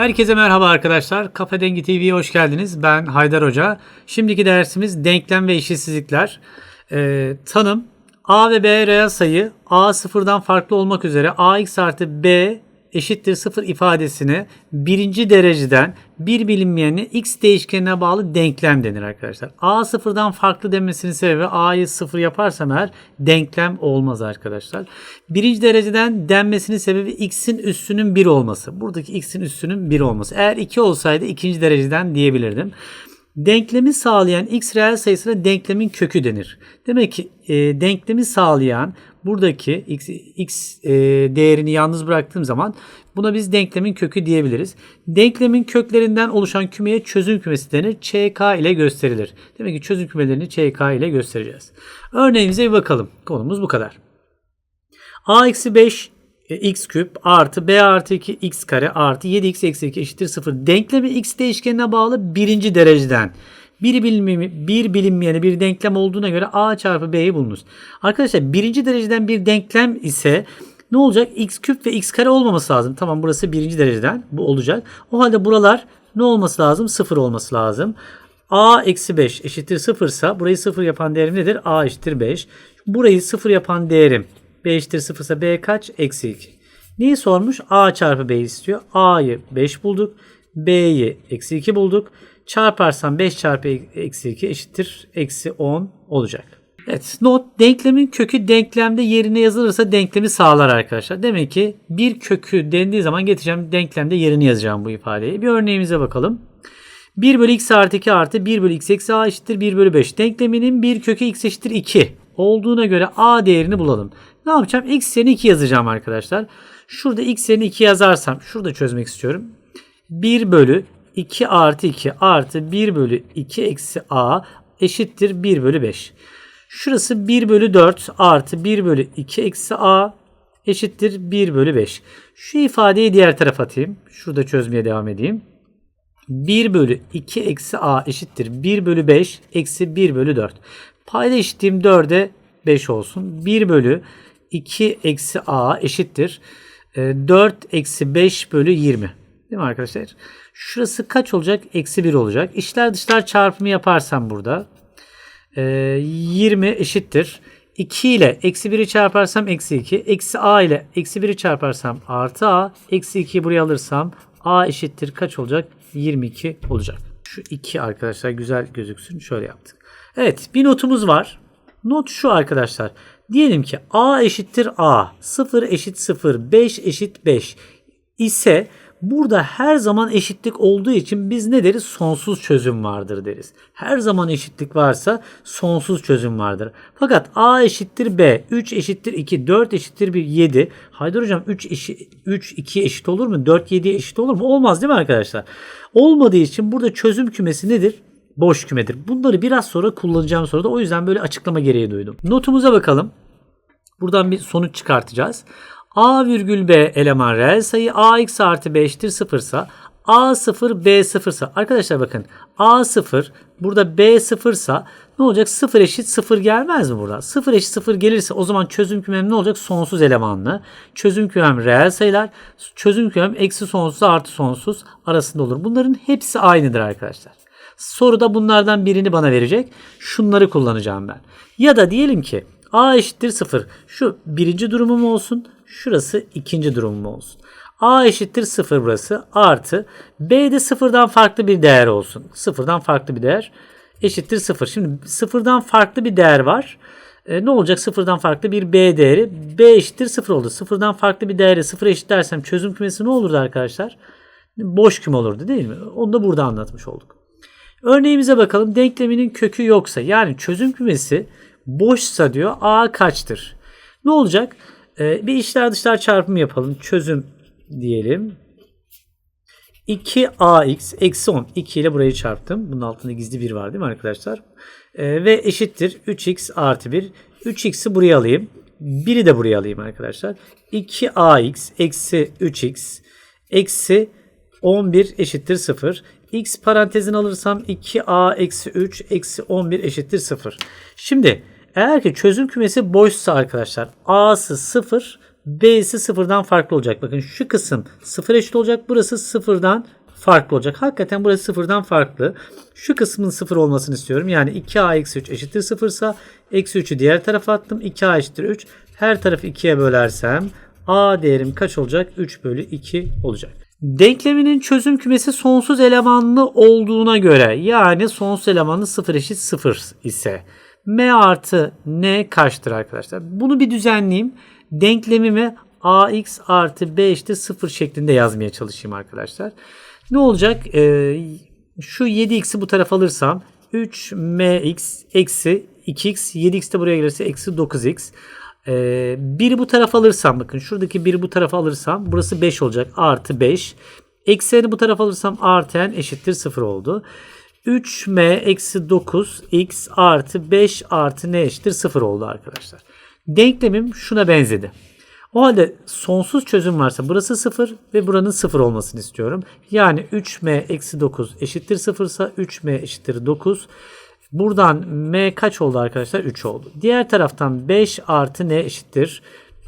Herkese merhaba arkadaşlar. Kafa Dengi TV'ye hoş geldiniz. Ben Haydar Hoca. Şimdiki dersimiz denklem ve eşitsizlikler. Ee, tanım A ve B reel sayı A sıfırdan farklı olmak üzere AX artı B eşittir sıfır ifadesini birinci dereceden bir bilinmeyenli x değişkenine bağlı denklem denir arkadaşlar. A sıfırdan farklı demesinin sebebi A'yı sıfır yaparsam eğer denklem olmaz arkadaşlar. Birinci dereceden denmesinin sebebi x'in üssünün 1 olması. Buradaki x'in üssünün 1 olması. Eğer 2 olsaydı ikinci dereceden diyebilirdim. Denklemi sağlayan x reel sayısına denklemin kökü denir. Demek ki e, denklemi sağlayan buradaki x, x e, değerini yalnız bıraktığım zaman buna biz denklemin kökü diyebiliriz. Denklemin köklerinden oluşan kümeye çözüm kümesi denir. ÇK ile gösterilir. Demek ki çözüm kümelerini ÇK ile göstereceğiz. Örneğimize bir bakalım. Konumuz bu kadar. A eksi 5 e, x küp artı b artı 2 x kare artı 7x eksi 2 eşittir 0. Denklemi x değişkenine bağlı birinci dereceden bir, bilinmeyeni, bir bilinmeyeni bir denklem olduğuna göre a çarpı b'yi bulunuz. Arkadaşlar birinci dereceden bir denklem ise ne olacak? x küp ve x kare olmaması lazım. Tamam burası birinci dereceden bu olacak. O halde buralar ne olması lazım? 0 olması lazım. a eksi 5 eşittir 0 ise burayı 0 yapan değerim nedir? a eşittir 5. Burayı 0 yapan değerim b eşittir 0 ise b kaç? Eksi 2. Neyi sormuş? a çarpı b istiyor. a'yı 5 bulduk. b'yi eksi 2 bulduk. Çarparsam 5 çarpı eksi 2 eşittir eksi 10 olacak. Evet not denklemin kökü denklemde yerine yazılırsa denklemi sağlar arkadaşlar. Demek ki bir kökü dendiği zaman getireceğim denklemde yerini yazacağım bu ifadeyi. Bir örneğimize bakalım. 1 bölü x artı 2 artı 1 bölü x eksi a eşittir 1 bölü 5. Denkleminin bir kökü x eşittir 2 olduğuna göre a değerini bulalım. Ne yapacağım? x yerine 2 yazacağım arkadaşlar. Şurada x yerine 2 yazarsam şurada çözmek istiyorum. 1 bölü 2 artı 2 artı 1 bölü 2 eksi a eşittir 1 bölü 5. Şurası 1 bölü 4 artı 1 bölü 2 eksi a eşittir 1 bölü 5. Şu ifadeyi diğer tarafa atayım. Şurada çözmeye devam edeyim. 1 bölü 2 eksi a eşittir 1 bölü 5 eksi 1 bölü 4. Payda eşittiğim 4'e 5 olsun. 1 bölü 2 eksi a eşittir 4 eksi 5 bölü 20. Değil mi arkadaşlar? Şurası kaç olacak? Eksi 1 olacak. İşler dışlar çarpımı yaparsam burada 20 eşittir. 2 ile eksi 1'i çarparsam eksi 2. Eksi a ile eksi 1'i çarparsam artı a. Eksi 2'yi buraya alırsam a eşittir kaç olacak? 22 olacak. Şu 2 arkadaşlar güzel gözüksün. Şöyle yaptık. Evet bir notumuz var. Not şu arkadaşlar. Diyelim ki a eşittir a. 0 eşit 0. 5 eşit 5 ise Burada her zaman eşitlik olduğu için biz ne deriz? Sonsuz çözüm vardır deriz. Her zaman eşitlik varsa sonsuz çözüm vardır. Fakat A eşittir B, 3 eşittir 2, 4 eşittir 1, 7. Haydar hocam 3, eşi, 3 2 eşit olur mu? 4 7 eşit olur mu? Olmaz değil mi arkadaşlar? Olmadığı için burada çözüm kümesi nedir? Boş kümedir. Bunları biraz sonra kullanacağım soruda. O yüzden böyle açıklama gereği duydum. Notumuza bakalım. Buradan bir sonuç çıkartacağız. A virgül B eleman reel sayı AX artı 5'tir 0 ise A 0 B 0 ise arkadaşlar bakın A 0 burada B 0 ise ne olacak? 0 eşit 0 gelmez mi burada? 0 eşit 0 gelirse o zaman çözüm kümem ne olacak? Sonsuz elemanlı. Çözüm kümem reel sayılar. Çözüm kümem eksi sonsuz artı sonsuz arasında olur. Bunların hepsi aynıdır arkadaşlar. Soruda bunlardan birini bana verecek. Şunları kullanacağım ben. Ya da diyelim ki A eşittir 0. Şu birinci durumum olsun. Şurası ikinci durumum olsun. A eşittir 0 burası. Artı B'de sıfırdan farklı bir değer olsun. Sıfırdan farklı bir değer eşittir 0. Şimdi sıfırdan farklı bir değer var. E, ne olacak? Sıfırdan farklı bir B değeri. B eşittir 0 oldu. Sıfırdan farklı bir değeri 0 eşitlersem çözüm kümesi ne olurdu arkadaşlar? Boş küme olurdu değil mi? Onu da burada anlatmış olduk. Örneğimize bakalım. Denkleminin kökü yoksa yani çözüm kümesi boşsa diyor A kaçtır? Ne olacak? Ee, bir içler dışlar çarpımı yapalım. Çözüm diyelim. 2ax eksi 10. 2 ile burayı çarptım. Bunun altında gizli bir var değil mi arkadaşlar? Ee, ve eşittir 3x artı 1. 3x'i buraya alayım. 1'i de buraya alayım arkadaşlar. 2ax eksi 3x eksi 11 eşittir 0. x parantezini alırsam 2a eksi 3 eksi 11 eşittir 0. Şimdi eğer ki çözüm kümesi boşsa arkadaşlar A'sı 0, B'si sıfırdan farklı olacak. Bakın şu kısım sıfır eşit olacak. Burası sıfırdan farklı olacak. Hakikaten burası sıfırdan farklı. Şu kısmın sıfır olmasını istiyorum. Yani 2a eksi 3 eşittir sıfırsa eksi 3'ü diğer tarafa attım. 2a eşittir 3. Her tarafı 2'ye bölersem a değerim kaç olacak? 3 bölü 2 olacak. Denkleminin çözüm kümesi sonsuz elemanlı olduğuna göre yani sonsuz elemanlı 0 eşit 0 ise m artı n kaçtır arkadaşlar? Bunu bir düzenleyeyim. Denklemimi ax artı b eşittir 0 şeklinde yazmaya çalışayım arkadaşlar. Ne olacak? Ee, şu 7x'i bu tarafa alırsam 3mx eksi 2x 7x de buraya gelirse eksi 9x. Ee, biri bu tarafa alırsam bakın şuradaki biri bu tarafa alırsam burası 5 olacak artı 5. Ekseni bu tarafa alırsam artı n eşittir 0 oldu. 3m eksi 9 x artı 5 artı n eşittir 0 oldu arkadaşlar. Denklemim şuna benzedi. O halde sonsuz çözüm varsa burası 0 ve buranın 0 olmasını istiyorum. Yani 3m eksi 9 eşittir 0 ise 3m eşittir 9. Buradan m kaç oldu arkadaşlar? 3 oldu. Diğer taraftan 5 artı n eşittir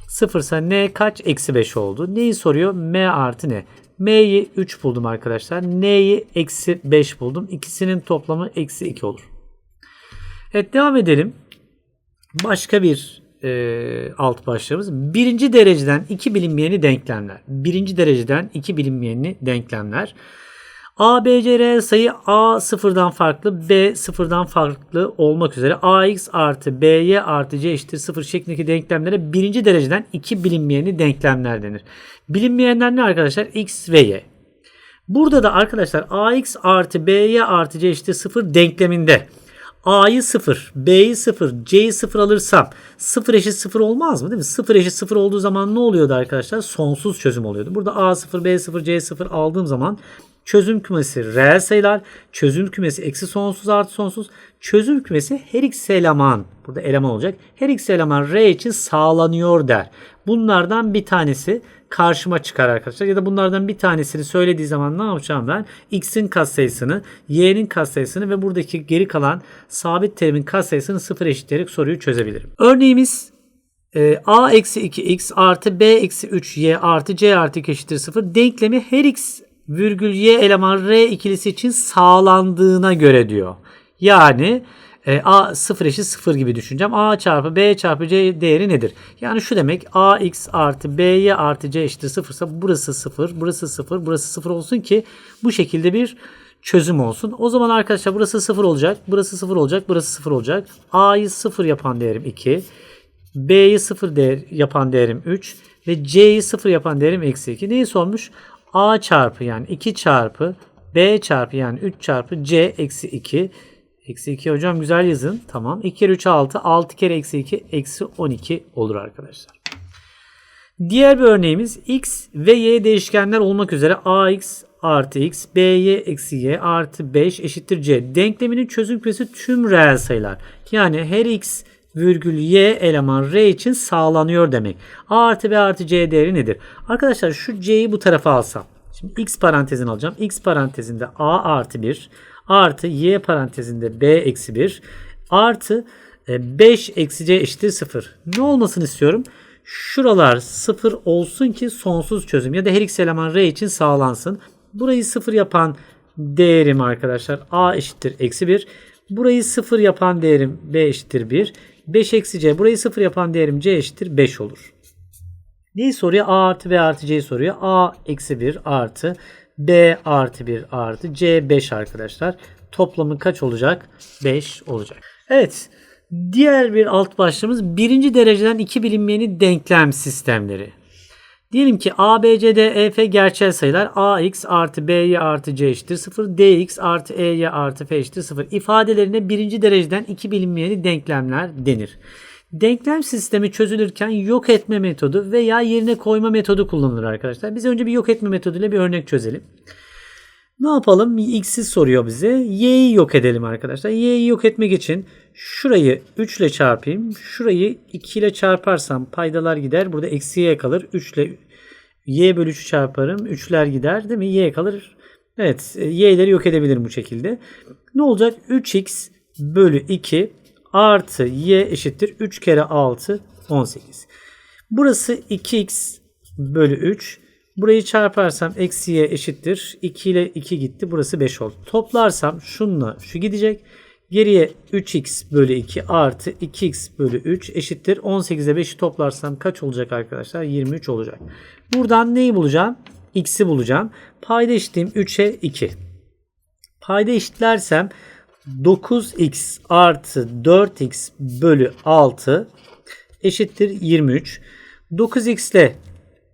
0 ise n kaç? Eksi 5 oldu. Neyi soruyor? m artı n. m'yi 3 buldum arkadaşlar. n'yi eksi 5 buldum. İkisinin toplamı eksi 2 olur. Evet devam edelim. Başka bir e, alt başlığımız. Birinci dereceden iki bilinmeyeni denklemler. Birinci dereceden iki bilinmeyeni denklemler. A, B, C, R sayı A sıfırdan farklı, B sıfırdan farklı olmak üzere AX artı BY artı C eşittir sıfır şeklindeki denklemlere birinci dereceden iki bilinmeyeni denklemler denir. Bilinmeyenler ne arkadaşlar? X ve Y. Burada da arkadaşlar AX artı BY artı C eşittir sıfır denkleminde A'yı 0, B'yi 0, C'yi 0 alırsam 0 eşit 0 olmaz mı değil mi? 0 eşit 0 olduğu zaman ne oluyordu arkadaşlar? Sonsuz çözüm oluyordu. Burada A 0, B 0, C 0 aldığım zaman çözüm kümesi reel sayılar, çözüm kümesi eksi sonsuz artı sonsuz, çözüm kümesi her x eleman, burada eleman olacak, her x eleman R için sağlanıyor der. Bunlardan bir tanesi karşıma çıkar arkadaşlar. Ya da bunlardan bir tanesini söylediği zaman ne yapacağım ben? X'in katsayısını, Y'nin katsayısını ve buradaki geri kalan sabit terimin katsayısını sıfır eşitleyerek soruyu çözebilirim. Örneğimiz e, A eksi 2x artı B eksi 3y artı c artı 2 eşittir 0 denklemi her x virgül y eleman r ikilisi için sağlandığına göre diyor. Yani e, a 0 eşit 0 gibi düşüneceğim. a çarpı b çarpı c değeri nedir? Yani şu demek ax artı by artı c eşittir 0 ise burası 0, burası 0, burası 0 olsun ki bu şekilde bir çözüm olsun. O zaman arkadaşlar burası 0 olacak, burası 0 olacak, burası 0 olacak. a'yı 0 yapan değerim 2. B'yi 0 değer yapan değerim 3 ve C'yi 0 yapan değerim eksi 2. Neyi sormuş? A çarpı yani 2 çarpı B çarpı yani 3 çarpı C eksi 2. Eksi 2 hocam güzel yazın. Tamam. 2 kere 3 6. 6 kere eksi 2 eksi 12 olur arkadaşlar. Diğer bir örneğimiz x ve y değişkenler olmak üzere ax artı x, by eksi y artı 5 eşittir c. Denkleminin çözüm kümesi tüm reel sayılar. Yani her x virgül y eleman r için sağlanıyor demek. A artı b artı c değeri nedir? Arkadaşlar şu c'yi bu tarafa alsam. Şimdi x parantezini alacağım. x parantezinde a artı 1 artı y parantezinde b eksi 1 artı 5 e, eksi c eşittir 0. Ne olmasını istiyorum? Şuralar 0 olsun ki sonsuz çözüm ya da her x eleman r için sağlansın. Burayı 0 yapan değerim arkadaşlar a eşittir eksi 1. Burayı 0 yapan değerim b eşittir 1. 5 eksi c. Burayı 0 yapan değerim c eşittir 5 olur. Neyi soruyor? A artı B artı C'yi soruyor. A eksi 1 artı B artı 1 artı C 5 arkadaşlar. Toplamı kaç olacak? 5 olacak. Evet. Diğer bir alt başlığımız birinci dereceden iki bilinmeyeni denklem sistemleri. Diyelim ki A, B, C, D, E, F gerçel sayılar. AX artı BY artı C eşittir 0. DX artı EY artı F eşittir 0. İfadelerine birinci dereceden iki bilinmeyeni denklemler denir. Denklem sistemi çözülürken yok etme metodu veya yerine koyma metodu kullanılır arkadaşlar. Biz önce bir yok etme metoduyla bir örnek çözelim. Ne yapalım? X'i soruyor bize. Y'yi yok edelim arkadaşlar. Y'yi yok etmek için şurayı 3 ile çarpayım. Şurayı 2 ile çarparsam paydalar gider. Burada eksi y kalır. 3 ile y bölü 3'ü çarparım. 3'ler gider değil mi? Y kalır. Evet y'leri yok edebilirim bu şekilde. Ne olacak? 3x bölü 2 artı y eşittir 3 kere 6 18. Burası 2x bölü 3. Burayı çarparsam eksi y eşittir. 2 ile 2 gitti. Burası 5 oldu. Toplarsam şununla şu gidecek. Geriye 3x bölü 2 artı 2x bölü 3 eşittir. 18'e 5'i toplarsam kaç olacak arkadaşlar? 23 olacak. Buradan neyi bulacağım? x'i bulacağım. Payda eşitleyeyim 3'e 2. Payda eşitlersem 9x artı 4x bölü 6 eşittir 23. 9x ile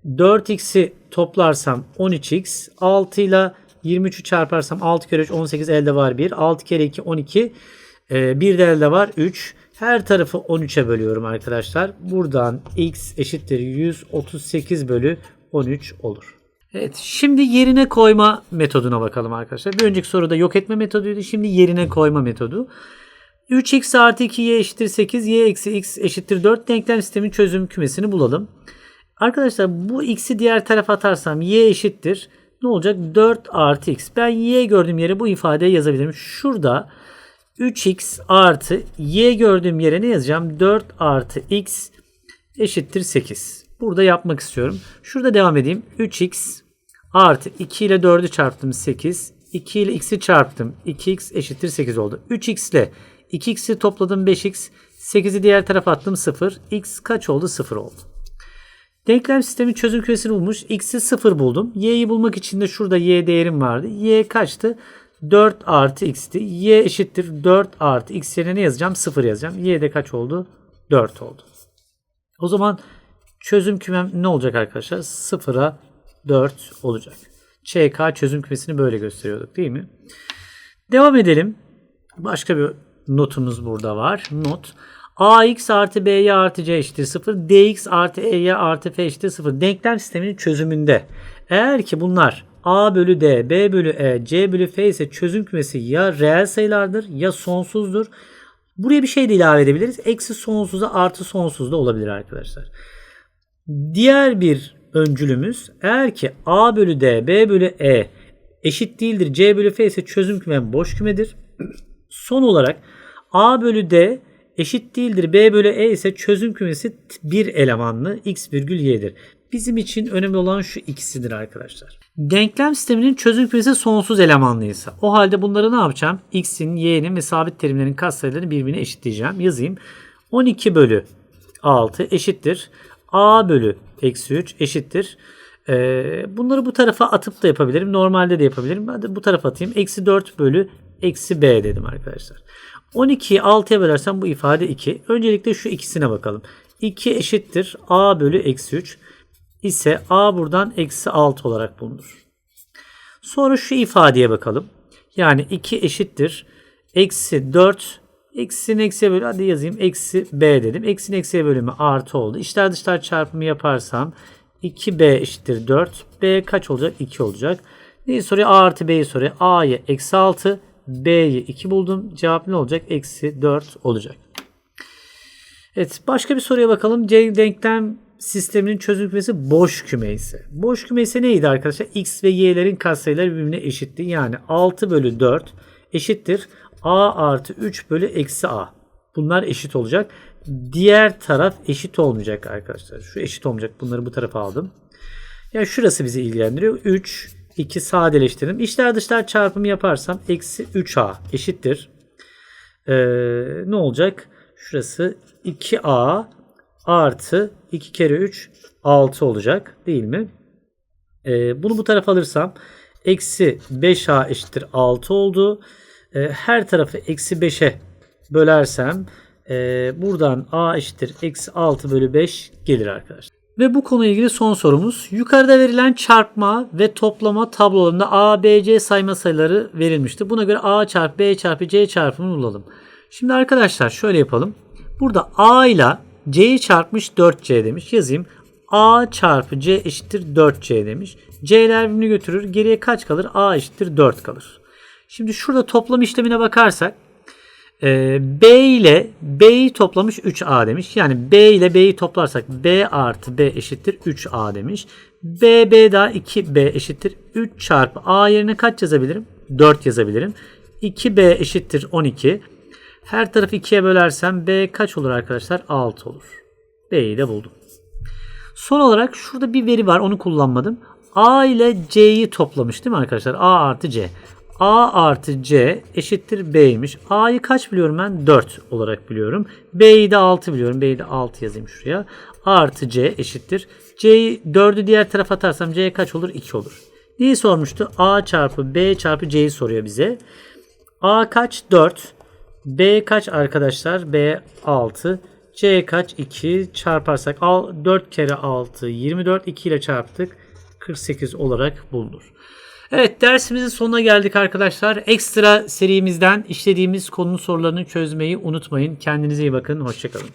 4x'i toplarsam 13x. 6 ile 23'ü çarparsam 6 kere 3 18 elde var 1. 6 kere 2 12. Ee, bir de elde var 3. Her tarafı 13'e bölüyorum arkadaşlar. Buradan x eşittir 138 bölü 13 olur. Evet şimdi yerine koyma metoduna bakalım arkadaşlar. Bir önceki soruda yok etme metoduydu. Şimdi yerine koyma metodu. 3x artı 2y eşittir 8, y eksi x eşittir 4 denklem sistemin çözüm kümesini bulalım. Arkadaşlar bu x'i diğer tarafa atarsam y eşittir. Ne olacak? 4 artı x. Ben y gördüğüm yere bu ifadeyi yazabilirim. Şurada 3x artı y gördüğüm yere ne yazacağım? 4 artı x eşittir 8. Burada yapmak istiyorum. Şurada devam edeyim. 3x artı 2 ile 4'ü çarptım 8. 2 ile x'i çarptım. 2x eşittir 8 oldu. 3x ile 2x'i topladım 5x. 8'i diğer tarafa attım 0. x kaç oldu? 0 oldu. Denklem sistemi çözüm küresini bulmuş. X'i 0 buldum. Y'yi bulmak için de şurada Y değerim vardı. Y kaçtı? 4 artı X'ti. Y eşittir 4 artı X yerine ne yazacağım? 0 yazacağım. Y de kaç oldu? 4 oldu. O zaman çözüm kümem ne olacak arkadaşlar? 0'a 4 olacak. ÇK çözüm kümesini böyle gösteriyorduk değil mi? Devam edelim. Başka bir notumuz burada var. Not. Ax artı by artı c eşittir 0. dx artı ey artı f eşittir 0. Denklem sisteminin çözümünde eğer ki bunlar a bölü d, b bölü e, c bölü f ise çözüm kümesi ya reel sayılardır ya sonsuzdur. Buraya bir şey de ilave edebiliriz. Eksi sonsuza artı sonsuz da olabilir arkadaşlar. Diğer bir öncülümüz eğer ki a bölü d, b bölü e eşit değildir. c bölü f ise çözüm kümem boş kümedir. Son olarak a bölü d eşit değildir. b bölü e ise çözüm kümesi bir elemanlı x virgül y'dir. Bizim için önemli olan şu ikisidir arkadaşlar. Denklem sisteminin çözüm kümesi sonsuz elemanlıysa o halde bunları ne yapacağım? x'in, y'nin ve sabit terimlerin katsayılarını birbirine eşitleyeceğim. Yazayım. 12 bölü 6 eşittir. a bölü eksi 3 eşittir. Ee, bunları bu tarafa atıp da yapabilirim. Normalde de yapabilirim. Hadi bu tarafa atayım. Eksi 4 bölü eksi b dedim arkadaşlar. 12'yi 6'ya bölersem bu ifade 2. Öncelikle şu ikisine bakalım. 2 eşittir a bölü eksi 3 ise a buradan eksi 6 olarak bulunur. Sonra şu ifadeye bakalım. Yani 2 eşittir eksi 4 eksinin eksiye bölü hadi yazayım eksi b dedim. Eksinin eksiye bölümü artı oldu. İçler dışlar çarpımı yaparsam 2b eşittir 4. b kaç olacak? 2 olacak. Neyi soruyor? A artı b'yi soruyor. a'yı eksi 6 b'yi 2 buldum. Cevap ne olacak? Eksi 4 olacak. Evet başka bir soruya bakalım. C denklem sisteminin çözüm kümesi boş küme ise. Boş küme ise neydi arkadaşlar? X ve Y'lerin katsayıları birbirine eşitti. Yani 6 bölü 4 eşittir. A artı 3 bölü eksi A. Bunlar eşit olacak. Diğer taraf eşit olmayacak arkadaşlar. Şu eşit olmayacak. Bunları bu tarafa aldım. Yani şurası bizi ilgilendiriyor. 3, 2 sadeleştirdim. İçler dışlar çarpımı yaparsam eksi 3A eşittir. Ee, ne olacak? Şurası 2A artı 2 kere 3 6 olacak değil mi? Ee, bunu bu tarafa alırsam eksi 5A eşittir 6 oldu. Ee, her tarafı eksi 5'e bölersem e, buradan A eşittir eksi 6 bölü 5 gelir arkadaşlar. Ve bu konuyla ilgili son sorumuz. Yukarıda verilen çarpma ve toplama tablolarında A, B, C sayma sayıları verilmişti. Buna göre A çarpı B çarpı C çarpımını bulalım. Şimdi arkadaşlar şöyle yapalım. Burada A ile C'yi çarpmış 4C demiş. Yazayım. A çarpı C eşittir 4C demiş. C'ler birbirini götürür. Geriye kaç kalır? A eşittir 4 kalır. Şimdi şurada toplam işlemine bakarsak e, B ile B'yi toplamış 3A demiş. Yani B ile B'yi toplarsak B artı B eşittir 3A demiş. B, B daha 2B eşittir 3 çarpı A yerine kaç yazabilirim? 4 yazabilirim. 2B eşittir 12. Her tarafı 2'ye bölersem B kaç olur arkadaşlar? 6 olur. B'yi de buldum. Son olarak şurada bir veri var onu kullanmadım. A ile C'yi toplamış değil mi arkadaşlar? A artı C. A artı C eşittir B'ymiş. A'yı kaç biliyorum ben? 4 olarak biliyorum. B'yi de 6 biliyorum. B'yi de 6 yazayım şuraya. A artı C eşittir. C'yi 4'ü diğer tarafa atarsam C kaç olur? 2 olur. Neyi sormuştu? A çarpı B çarpı C'yi soruyor bize. A kaç? 4. B kaç arkadaşlar? B 6. C kaç? 2 çarparsak al 4 kere 6 24 2 ile çarptık 48 olarak bulunur. Evet dersimizin sonuna geldik arkadaşlar. Ekstra serimizden işlediğimiz konunun sorularını çözmeyi unutmayın. Kendinize iyi bakın. Hoşçakalın.